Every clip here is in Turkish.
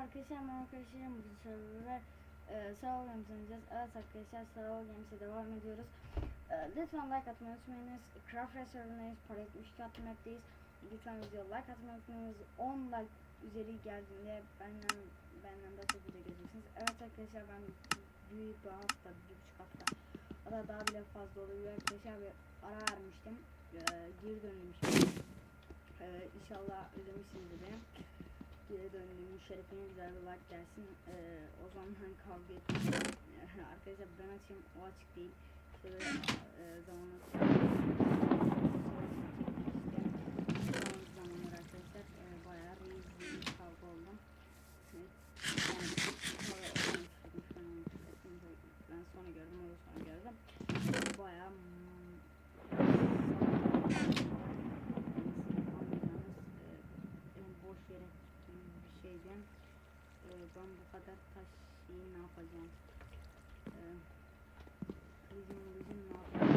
arkadaşlar, merhaba arkadaşlar. Bugün server'e e, Sarol Games'i oynayacağız. Evet arkadaşlar, Sarol Games'e devam ediyoruz. E, lütfen like atmayı unutmayınız. Craft Race server'ındayız. Para 72 attım map'teyiz. Lütfen video like atmayı unutmayınız. 10 like üzeri geldiğinde benden benden daha çok video göreceksiniz. Evet arkadaşlar ben büyük bir hafta, bir buçuk hafta hatta daha bile fazla oluyor arkadaşlar ve ara vermiştim. E, geri şimdi. E, inşallah özlemişsinizdir beni geri döndüğümün şerefine güzel bir like gelsin. Ee, o zaman hani kavga ettim. Arkadaşlar ben açayım o açık değil. İşte böyle e, zamanla zamanlar arkadaşlar e, bayağı bir kavga oldum. Evet. Yani, kavga olmamış, etmiş, ben olmuş, etmiş, Ben sonra gördüm, o da sonra gördüm. Bayağı mm, anlayacağınız e, boş yere bir şeyden ben bu kadar taş ne yapacağım? Bizim bizim ne yapacağım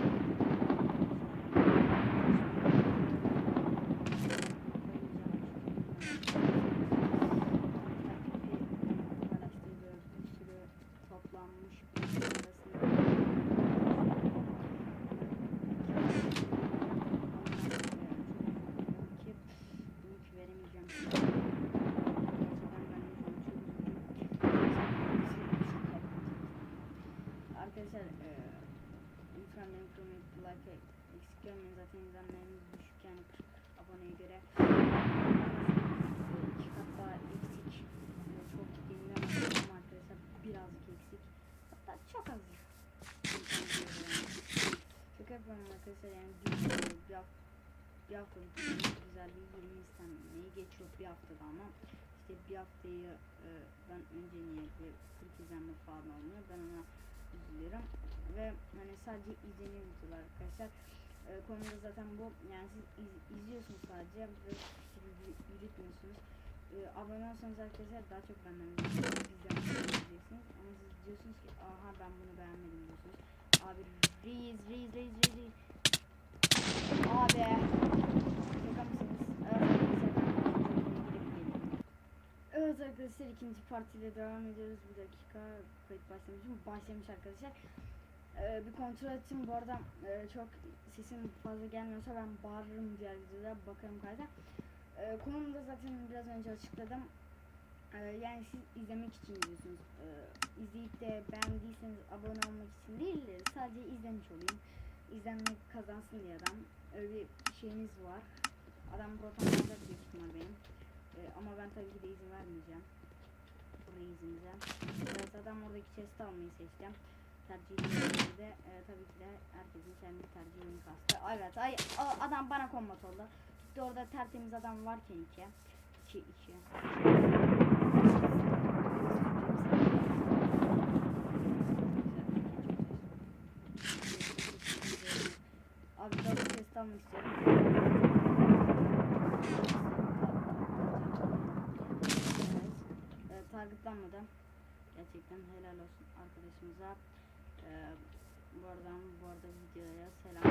Arkadaşlar eee lütfen benim kanalıma like eksik görmeyin zaten izlenmelerimiz düşük yani 40 aboneye göre iki kat daha eksik. Eee, çok dinlemedim ama arkadaşlar birazcık eksik. Hatta çok az. Çok yapıyorum arkadaşlar yani bir, bir hafta bir haftalık güzel bir 20 istenmeyi geçiyor bir haftada ama işte bir haftayı e, ben önce niye bir 40 izlenme falan olmuyor ben ona üzülüyorum ve hani sadece izleniyor videolar arkadaşlar. E, konu da zaten bu yani siz iz- izliyorsunuz sadece ve yürütmüyorsunuz. E, abone olsanız arkadaşlar daha çok benden izleyeceksiniz. Ama siz diyorsunuz ki aha ben bunu beğenmedim diyorsunuz. Abi reis reis reis reis reis. Abi arkadaşlar, ikinci partiyle devam ediyoruz. Bir dakika kayıt başlamış mı? Başlamış arkadaşlar. Ee, bir kontrol edeceğim. Bu arada e, çok sesim fazla gelmiyorsa ben bağırırım diğer videoda. Bakarım kayda. Ee, konumu da zaten biraz önce açıkladım. Ee, yani siz izlemek için izliyorsunuz. Ee, izleyip de beğendiyseniz abone olmak için değil de sadece izlemiş olayım. İzlenmek kazansın diye adam. Öyle bir şeyimiz var. Adam proton büyük ihtimal benim. Ee, ama ben tabii ki de Buraya izinize. Evet adam oradaki chest almayı seçtim. Tercih de e, tabii ki de herkesin kendi tercih oyun kastı. Evet ay, adam bana kombat oldu. Gitti orada tertemiz adam varken iki. İki iki. Abi double chest almak istiyorum. Targetlanmadı. Gerçekten helal olsun arkadaşımıza. Ee, bu arada bu arada videoya selam.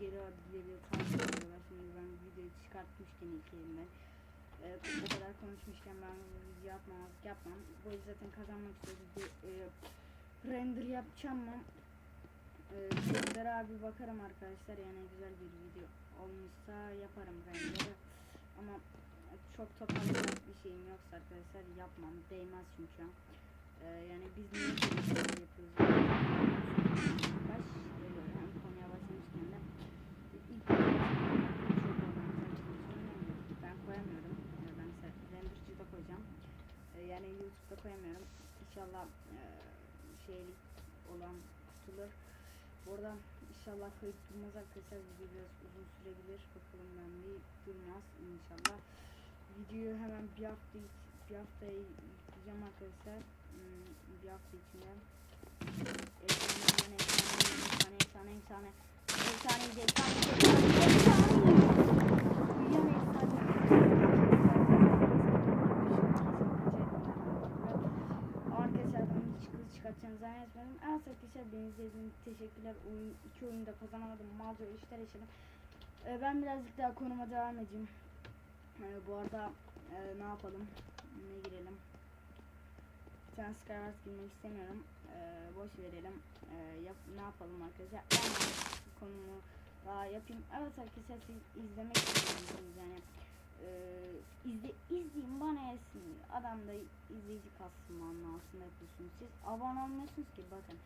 Geliyor geliyor takip ediyorlar. Şimdi ben videoyu çıkartmışken ilk elimden. Ee, bu kadar konuşmuşken ben video atmamazlık yapmam. Bu zaten kazanmak. Bir, e, render yapacağım mı? Ee, render'a bir bakarım arkadaşlar. Yani güzel bir video olmuşsa yaparım render'ı. Ama çok toparlayacak bir şeyim yoksa arkadaşlar yapmam. Değmez çünkü. Ee, yani biz niye şeyler yapıyoruz? Baş, e, hem konuya başlamışken de ilk çok ben koyamıyorum. Ee, ben render'cıda koyacağım. Ee, yani YouTube'da koyamıyorum. İnşallah e, şeylik olan tutulur. Burada inşallah kayıt durmaz arkadaşlar. Video biraz uzun sürebilir. Bakalım ben bir durmaz inşallah. Videoyu hemen bir hafta bir haftaya yükleyeceğim arkadaşlar. Hmm, Bir hafta içinde. Efsane, efsane, efsane, efsane, efsane, efsane, efsane, efsane, efsane. Büyüyen efsane. Arkadaşlar ben hiç kılıç çıkartacağını zannetmedim. Evet arkadaşlar beni izlediğiniz teşekkürler. Oyun, iki oyunda kazanamadım. Malca işler yaşadım. E, ben birazcık daha konuma devam edeyim. E, bu arada e, ne yapalım? Ne girelim? Bir tane Skywars girmek istemiyorum. E, boş verelim. E, yap, ne yapalım arkadaşlar? Ben konumu daha yapayım. Evet arkadaşlar siz izlemek istiyorsunuz yani. E, izle, izleyin bana yesin. Adam da izleyici katsın manasında yapıyorsunuz. Siz abone olmuyorsunuz ki bakın.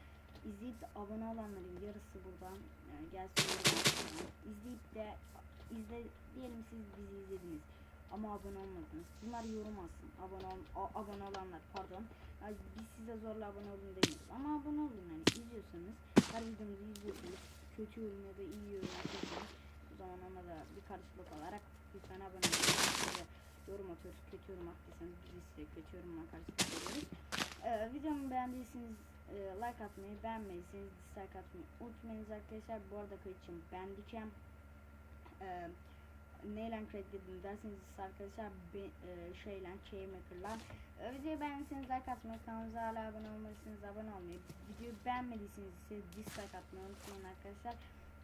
İzleyip de abone olanların yarısı buradan e, gelsin. İzleyip de izle diyelim siz bizi izlediniz ama abone olmadınız. Bunlar yorum atsın. Abone ol, abone olanlar pardon. Yani biz size zorla abone olun demiyoruz. Ama abone olun yani izliyorsanız her videomuzu izliyorsanız kötü yorum ya da iyi yorum atıyorsanız o zaman ona da bir karşılık olarak lütfen abone olun. Yorum atıyoruz. Kötü yorum attıysanız biz size kötü yorumla karşılık veriyoruz. Ee, videomu beğendiyseniz e, like atmayı, beğenmediyseniz dislike atmayı unutmayınız arkadaşlar. Bu arada kayıtçım ben Dikem. Ee, neyle crackledim derseniz arkadaşlar be, e, şeyle Keymaker'la e, videoyu beğendiyseniz like atmayı kanalımıza hala abone olmalısınız abone olmayı videoyu beğenmediyseniz ise dislike atmayı unutmayın arkadaşlar.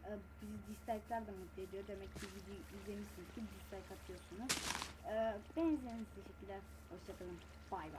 E, bizi dislike'lar da mutlu ediyor. Demek ki videoyu izlemişsiniz ki dislike atıyorsunuz. E, için teşekkürler. Hoşçakalın bay bay